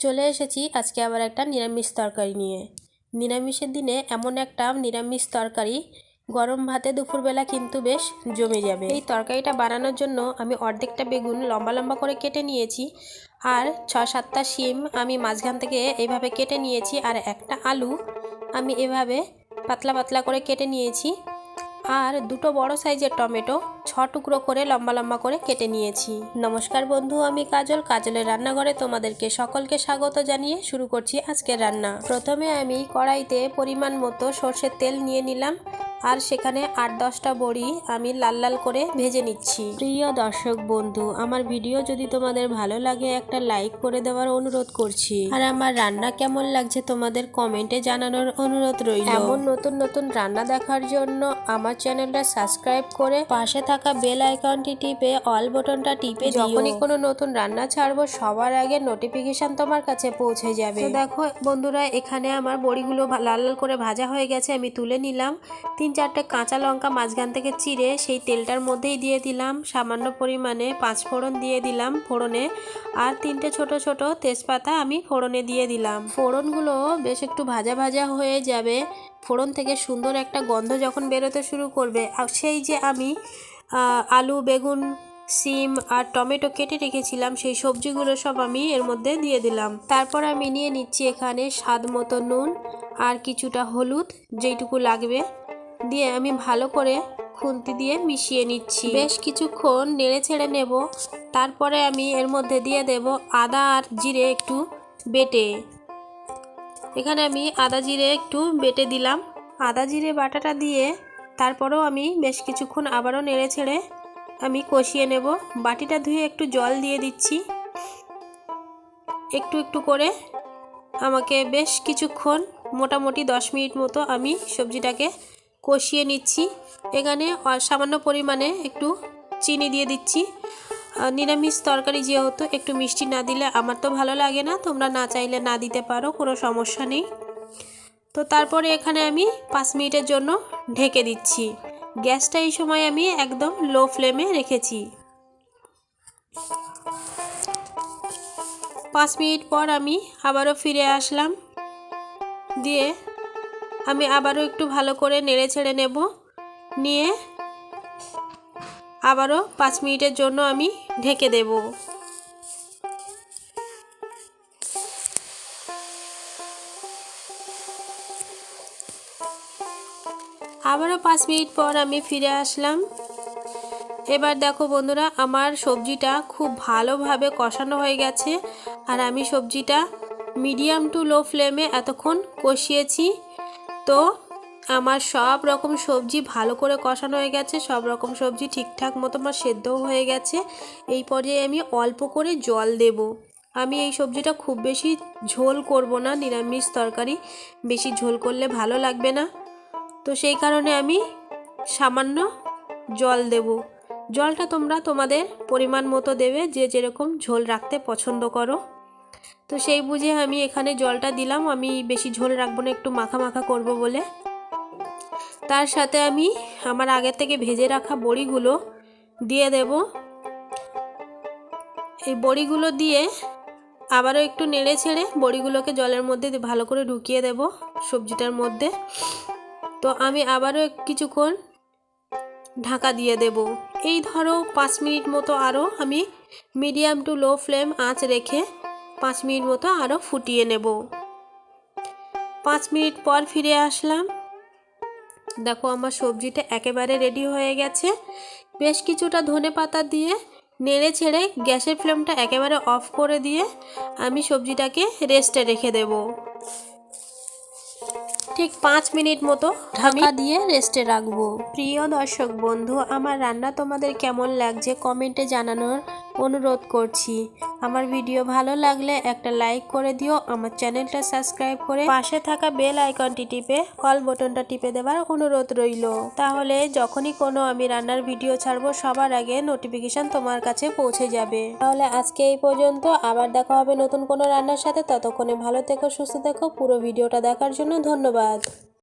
চলে এসেছি আজকে আবার একটা নিরামিষ তরকারি নিয়ে। নিরামিষের দিনে এমন একটা নিরামিষ তরকারি, গরম ভাতে দুপুরবেলা কিন্তু বেশ জমে যাবে। এই তরকারিটা বানানোর জন্য আমি অর্ধেকটা বেগুন লম্বা লম্বা করে কেটে নিয়েছি আর ছ সাতটা শিম আমি মাঝখান থেকে এইভাবে কেটে নিয়েছি আর একটা আলু আমি এভাবে পাতলা পাতলা করে কেটে নিয়েছি। আর দুটো বড় সাইজের টমেটো ছ টুকরো করে লম্বা লম্বা করে কেটে নিয়েছি। নমস্কার বন্ধু, আমি কাজল। কাজলের রান্নাঘরে তোমাদেরকে সকলকে স্বাগত জানিয়ে শুরু করছি আজকের রান্না। প্রথমে আমি কড়াইতে পরিমাণ মতো সর্ষের তেল নিয়ে নিলাম। আর সেখানে আট দশটা বড়ি আমি লাল লাল করে ভেজে নিচ্ছি। প্রিয় দর্শক বন্ধু, আমার ভিডিও যদি তোমাদের ভালো লাগে, একটা লাইক করে দেওয়ার অনুরোধ করছি। আর আমার রান্না কেমন লাগছে তোমাদের কমেন্টে জানানোর অনুরোধ রইল। এমন নতুন নতুন রান্না দেখার জন্য আমার চ্যানেলটা সাবস্ক্রাইব করে পাশে থাকা বেল আইকনটি টিপে অল বটনটা টিপে যখনই কোনো নতুন রান্না ছাড়বো, সবার আগে নোটিফিকেশন তোমার কাছে পৌঁছে যাবে। দেখো বন্ধুরা, এখানে আমার বড়িগুলো লাল লাল করে ভাজা হয়ে গেছে, আমি তুলে নিলাম। তিন চারটে কাঁচা লঙ্কা মাঝখান থেকে চিড়ে সেই তেলটার মধ্যেই দিয়ে দিলাম। সামান্য পরিমাণে পাঁচ ফোড়ন দিয়ে দিলাম ফোড়নে। আর তিনটে ছোট ছোট তেজপাতা আমি ফোড়নে দিয়ে দিলাম। ফোড়নগুলো বেশ একটু ভাজা ভাজা হয়ে যাবে। ফোড়ন থেকে সুন্দর একটা গন্ধ যখন বেরোতে শুরু করবে, আর সেই যে আমি আলু, বেগুন, সিম আর টমেটো কেটে রেখেছিলাম, সেই সবজিগুলো সব আমি এর মধ্যে দিয়ে দিলাম। তারপর আমি নিয়ে নিচ্ছি এখানে স্বাদ মতো নুন আর কিছুটা হলুদ, যেইটুকু লাগবে। দিয়ে আমি ভালো করে খুন্তি দিয়ে মিশিয়ে নিচ্ছি। বেশ কিছুক্ষণ নেড়ে ছেড়ে নেব। তারপরে আমি এর মধ্যে দিয়ে দেব আদা আর জিরে একটু বেটে। এখানে আমি আদা জিরে একটু বেটে দিলাম। আদা জিরে বাটাটা দিয়ে তারপরেও আমি বেশ কিছুক্ষণ আবারও নেড়ে ছেড়ে আমি কষিয়ে নেব। বাটিটা ধুয়ে একটু জল দিয়ে দিচ্ছি। একটু একটু করে আমাকে বেশ কিছুক্ষণ মোটামুটি দশ মিনিট মতো আমি সবজিটাকে কষিয়ে নিচ্ছি। এখানে সামান্য পরিমাণে একটু চিনি দিয়ে দিচ্ছি। নিরামিষ তরকারি যেহেতু, একটু মিষ্টি না দিলে আমার তো ভালো লাগে না। তোমরা না চাইলে না দিতে পারো, কোনো সমস্যা নেই। তো তারপরে এখানে আমি পাঁচ মিনিটের জন্য ঢেকে দিচ্ছি। গ্যাসটা এই সময় আমি একদম লো ফ্লেমে রেখেছি। পাঁচ মিনিট পর আমি আবারও ফিরে আসলাম। দিয়ে আমি আবারও একটু ভালো করে নেড়ে ছেড়ে নেব। নিয়ে আবারও পাঁচ মিনিটের জন্য আমি ঢেকে দেব। আবারও পাঁচ মিনিট পর আমি ফিরে আসলাম। এবার দেখো বন্ধুরা, আমার সবজিটা খুব ভালোভাবে কষানো হয়ে গেছে আর আমি সবজিটা মিডিয়াম টু লো ফ্লেমে এতক্ষণ কষিয়েছি। তো? আমার সব রকম সবজি ভালো করে কষানো হয়ে গেছে, সব রকম সবজি ঠিকঠাক মতো আমার সেদ্ধও হয়ে গেছে। এই পর্যায়ে আমি অল্প করে জল দেব। আমি এই সবজিটা খুব বেশি ঝোল করব না, নিরামিষ তরকারি। বেশি ঝোল করলে ভালো লাগবে না। তো সেই কারণে আমি সামান্য জল দেব। জলটা তোমরা তোমাদের পরিমাণ মতো দেবে, যে যেরকম ঝোল রাখতে পছন্দ করো। তো সেই বুঝে আমি এখানে জলটা দিলাম। আমি বেশি ঝোল রাখব না, একটু মাখা মাখা করব বলে। তার সাথে আমি আমার আগের থেকে ভেজে রাখা বড়িগুলো দিয়ে দেব। এই বড়িগুলো দিয়ে আবারও একটু নেড়ে ছেড়ে বড়িগুলোকে জলের মধ্যে ভালো করে ঢুকিয়ে দেব সবজিটার মধ্যে। তো আমি আবারও কিছুক্ষণ ঢাকা দিয়ে দেব। এই ধরো পাঁচ মিনিট মতো আরও আমি মিডিয়াম টু লো ফ্লেম আঁচ রেখে পাঁচ মিনিট মতো আরও ফুটিয়ে নেব। পাঁচ মিনিট পর ফিরে আসলাম। দেখো আমার সবজিটা একেবারে রেডি হয়ে গেছে। বেশ কিছুটা ধনে পাতা দিয়ে নেড়ে ছেড়ে গ্যাসের ফ্লেমটা একেবারে অফ করে দিয়ে আমি সবজিটাকে রেস্টে রেখে দেব। ঠিক পাঁচ মিনিট মতো ঢাকা দিয়ে রেস্টে রাখব। প্রিয় দর্শক বন্ধু আমার রান্না তোমাদের কেমন লাগছে কমেন্টে জানানোর অনুরোধ করছি। আমার ভিডিও ভালো লাগলে একটা লাইক করে দিও আমার চ্যানেলটা সাবস্ক্রাইব করে পাশে থাকা বেল আইকনটি টিপে অল বাটনটা টিপে দেওয়ার অনুরোধ রইল। তাহলে যখনই কোনো আমি রান্নার ভিডিও ছাড়বো সবার আগে নোটিফিকেশন তোমার কাছে পৌঁছে যাবে। তাহলে আজকে এই পর্যন্ত আবার দেখা হবে নতুন কোনো রান্নার সাথে। ততক্ষণে ভালো থেকো সুস্থ থেকো পুরো ভিডিওটা দেখার জন্য ধন্যবাদ। назад.